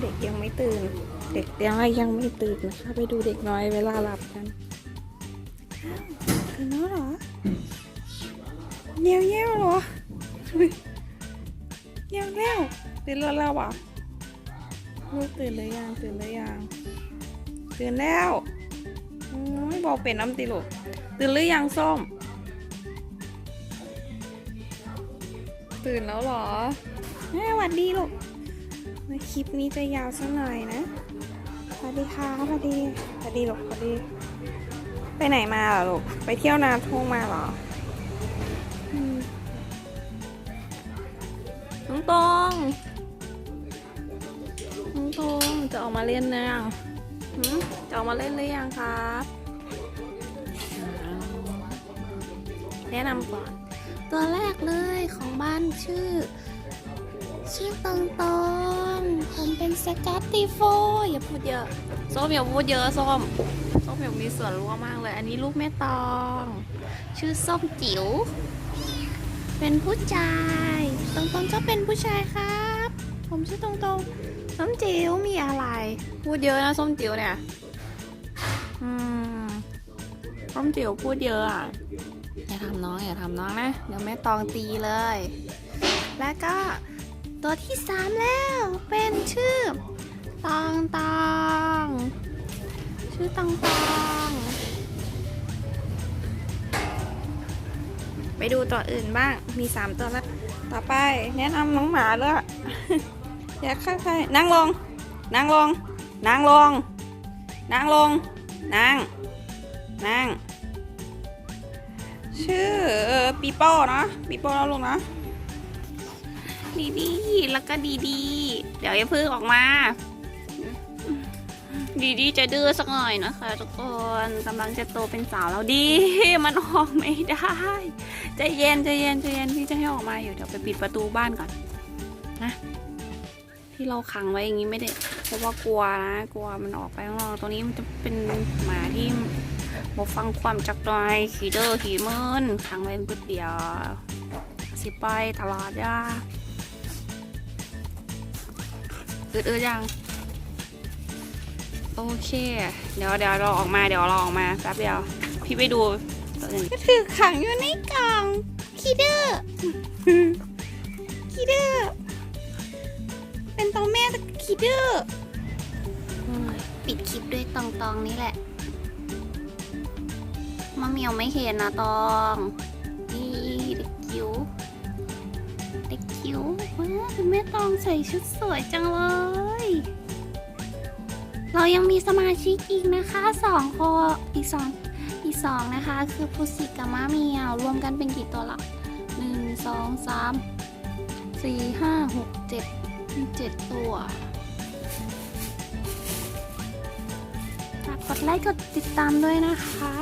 เด็กยังไม่ตื่น เด็กยังยังไม่ตื่นนะคะ ไปดูเด็กน้อยเวลาหลับกันอ้าวตื่นแล้วเหรอเนียวเยี่ยวเหรออุ๊ยเนียวเยี่ยวตื่นแล้วแล้วเหรอลูกตื่นหรือยังตื่นหรือยังตื่นแล้วโอ้ยบอกเป็นน้ำติลูกตื่นหรือยังส้ม ตื่นแล้วเหรอสวัสดีลูก คลิปนี้จะยาวสักหน่อยนะสวัสดีค่ะสวัสดีสวัสดีลูกสวัสดี ไปไหนมาเหรอลูก ไปเที่ยวนาทุ่งมาเหรออืมน้องตองน้องตองจะออกมาเล่นนะยังหืมจะออกมาเล่นหรือยังครับแนะนำก่อน ตัวแรกเลยของบ้านชื่อ ชื่อตองตองผมเป็นสกัตติโฟอย่าพูดเยอะส้มอย่าพูดเยอะส้มส้มอยากมีส่วนร่วมมากเลย อันนี้ลูกแม่ตอง ชื่อส้มจิ๋วเป็นผู้ชายตองตองก็เป็นผู้ชายครับ ผมชื่อตองตองส้มจิ๋วมีอะไร พูดเยอะนะส้มจิ๋วเนี่ยอืมส้มจิ๋วพูดเยอะอะอย่าทำน้องอย่าทำน้องนะเดี๋ยวแม่ตองตีเลย แล้วก็ ตัวที่สามแล้ว เป็นชื่อตองตองชื่อตองตองไปดูตัวอื่นบ้างมีสามตัวแล้ว ต่อไปแนะนำน้องหมาด้วยอยากค่อยๆนั่งลง นั่งลง นั่งลง นั่งลง นั่ง นั่ง ชื่อปีโป้เนาะปีโป้แล้วลงนะ ดีดีแล้วก็ดีดี เดี๋ยวอย่าพึ่งออกมา ดีดีจะดื้อสักหน่อยนะคะทุกคนกำลังจะโตเป็นสาวแล้วดี มันออกไม่ได้ใจเย็นใจเย็นใจเย็นพี่จะให้ออกมาอยู่เดี๋ยวไปปิดประตูบ้านก่อนนะที่เราขังไว้อย่างนี้ไม่ได้เพราะว่ากลัวนะ กลัวมันออกไปข้างนอกตัวนี้มันจะเป็นหมาที่บฟังความจักรายขี่เด้อขี่เมินขังไว้เพื่อเดียว สิไปตลอดย่า อืดอืดยัง โอเค เดี๋ยวเดี๋ยวเราออกมาเดี๋ยวเราออกมาแป๊บเดียว พี่ไปดูตัวนี้ก็ถือขังอยู่ในกล่องคีเดอร์คีเดอร์เป็นตัวแม่คีเดอร์ปิดคลิปด้วยตองตองนี่แหละมะเหมียวไม่เห็นนะตอง คิ้วว้าคุณแม่ตองใส่ชุดสวยจังเลย เรายังมีสมาชิกอีกนะคะสองคนอีกสองอีกสองนะคะ คือพุสิกับม้าเมียวรวมกันเป็นกี่ตัวละหนึ่งสองสามสี่ห้าหกเจ็ดมีเจ็ดตัวฝากกดไลค์กดติดตามด้วยนะคะ